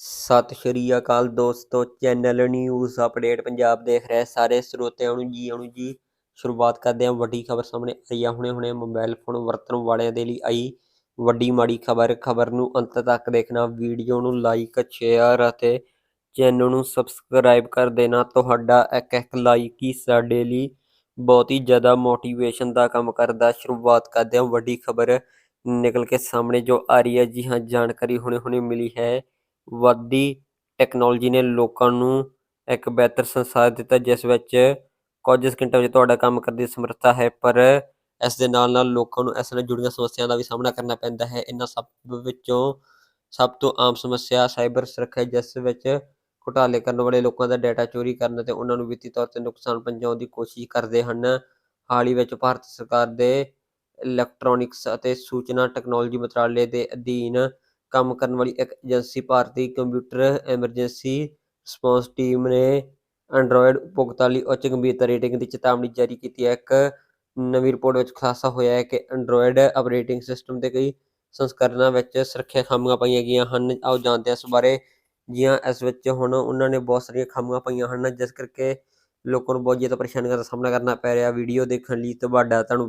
ਸਤਿ ਸ਼੍ਰੀ ਅਕਾਲ ਦੋਸਤੋ, channel news update Punjab ਦੇਖ ਰਹੇ ਸਾਰੇ ਸਰੋਤਿਆਂ ਨੂੰ ਜੀ ਆਇਆਂ ਜੀ। ਸ਼ੁਰੂਆਤ ਕਰਦੇ ਹਾਂ ਵੱਡੀ ਖਬਰ ਸਾਹਮਣੇ ਆਈ ਆ ਹੁਣੇ ਹੁਣੇ ਮੋਬਾਈਲ ਫੋਨ ਵਰਤਣ ਵਾਲਿਆਂ ਦੇ ਲਈ ਆਈ ਵੱਡੀ ਮਾੜੀ ਖਬਰ। ਖਬਰ ਨੂੰ ਅੰਤ ਤੱਕ ਦੇਖਣਾ ਵੀਡੀਓ ਨੂੰ ਲਾਈਕ ਸ਼ੇਅਰ ਅਤੇ ਚੈਨਲ ਨੂੰ ਸਬਸਕ੍ਰਾਈਬ ਕਰ ਦੇਣਾ। ਤੁਹਾਡਾ ਇੱਕ ਇੱਕ ਲਾਈਕ ਹੀ ਸਾਡੇ ਲਈ ਬਹੁਤ ਹੀ ਜ਼ਿਆਦਾ ਮੋਟੀਵੇਸ਼ਨ ਦਾ ਕੰਮ ਕਰਦਾ। ਸ਼ੁਰੂਆਤ ਕਰਦੇ ਹਾਂ ਵੱਡੀ ਖਬਰ ਨਿਕਲ ਕੇ ਸਾਹਮਣੇ ਜੋ ਆ ਰਹੀ ਹੈ। ਜੀ ਹਾਂ, ਜਾਣਕਾਰੀ ਹੁਣੇ ਹੁਣੇ ਮਿਲੀ ਹੈ। ਵੱਧਦੀ ਟੈਕਨੋਲੋਜੀ ਨੇ ਲੋਕਾਂ ਨੂੰ ਇੱਕ ਬਿਹਤਰ ਸੰਸਾਰ ਦਿੱਤਾ, ਜਿਸ ਵਿੱਚ ਕੁਝ ਸਕਿੰਟਾਂ ਵਿੱਚ ਤੁਹਾਡਾ ਕੰਮ ਕਰਨ ਦੀ ਸਮਰੱਥਾ ਹੈ, ਪਰ ਇਸ ਦੇ ਨਾਲ ਨਾਲ ਲੋਕਾਂ ਨੂੰ ਇਸ ਨਾਲ ਜੁੜੀਆਂ ਸਮੱਸਿਆਵਾਂ ਦਾ ਵੀ ਸਾਹਮਣਾ ਕਰਨਾ ਪੈਂਦਾ ਹੈ। ਇਹਨਾਂ ਸਭ ਵਿੱਚੋਂ ਸਭ ਤੋਂ ਆਮ ਸਮੱਸਿਆ ਸਾਈਬਰ ਸੁਰੱਖਿਆ, ਜਿਸ ਵਿੱਚ ਘੁਟਾਲੇ ਕਰਨ ਵਾਲੇ ਲੋਕਾਂ ਦਾ ਡਾਟਾ ਚੋਰੀ ਕਰਨ ਅਤੇ ਉਹਨਾਂ ਨੂੰ ਵਿੱਤੀ ਤੌਰ ਤੇ ਨੁਕਸਾਨ ਪਹੁੰਚਾਉਣ ਦੀ ਕੋਸ਼ਿਸ਼ ਕਰਦੇ ਹਨ। ਹਾਲ ਹੀ ਵਿੱਚ ਭਾਰਤ ਸਰਕਾਰ ਦੇ ਇਲੈਕਟ੍ਰੋਨਿਕਸ ਅਤੇ ਸੂਚਨਾ ਟੈਕਨੋਲੋਜੀ ਮੰਤਰਾਲੇ ਦੇ ਅਧੀਨ ਕੰਮ ਕਰਨ ਵਾਲੀ ਇੱਕ ਏਜੰਸੀ, ਭਾਰਤੀ ਕੰਪਿਊਟਰ ਐਮਰਜੈਂਸੀ ਰਿਸਪੌਂਸ ਟੀਮ ਨੇ ਐਂਡਰੋਇਡ ਉਪਭੋਗਤਾ ਲਈ ਉੱਚ ਗੰਭੀਰਤਾ ਰੇਟਿੰਗ ਦੀ ਚੇਤਾਵਨੀ ਜਾਰੀ ਕੀਤੀ ਹੈ। ਇੱਕ ਨਵੀਂ ਰਿਪੋਰਟ ਵਿੱਚ ਖੁਲਾਸਾ ਹੋਇਆ ਹੈ ਕਿ ਐਂਡਰੋਇਡ ਆਪਰੇਟਿੰਗ ਸਿਸਟਮ ਦੇ ਕਈ ਸੰਸਕਰਨਾਂ ਵਿੱਚ ਸੁਰੱਖਿਆ ਖਾਮੀਆਂ ਪਾਈਆਂ ਗਈਆਂ ਹਨ। ਆਓ ਜਾਣਦੇ ਹਾਂ ਇਸ ਬਾਰੇ। ਜੀਆਂ ਇਸ ਵਿੱਚ ਹੁਣ ਉਹਨਾਂ ਨੇ ਬਹੁਤ ਸਾਰੀਆਂ ਖਾਮੀਆਂ ਪਾਈਆਂ ਹਨ, ਜਿਸ ਕਰਕੇ ਲੋਕਾਂ ਨੂੰ ਬਹੁਤ ਜ਼ਿਆਦਾ ਪਰੇਸ਼ਾਨੀਆਂ ਦਾ ਸਾਹਮਣਾ ਕਰਨਾ ਪੈ ਰਿਹਾ। ਵੀਡੀਓ ਦੇਖਣ ਲਈ ਤੁਹਾਡਾ ਤੁਹਾਨੂੰ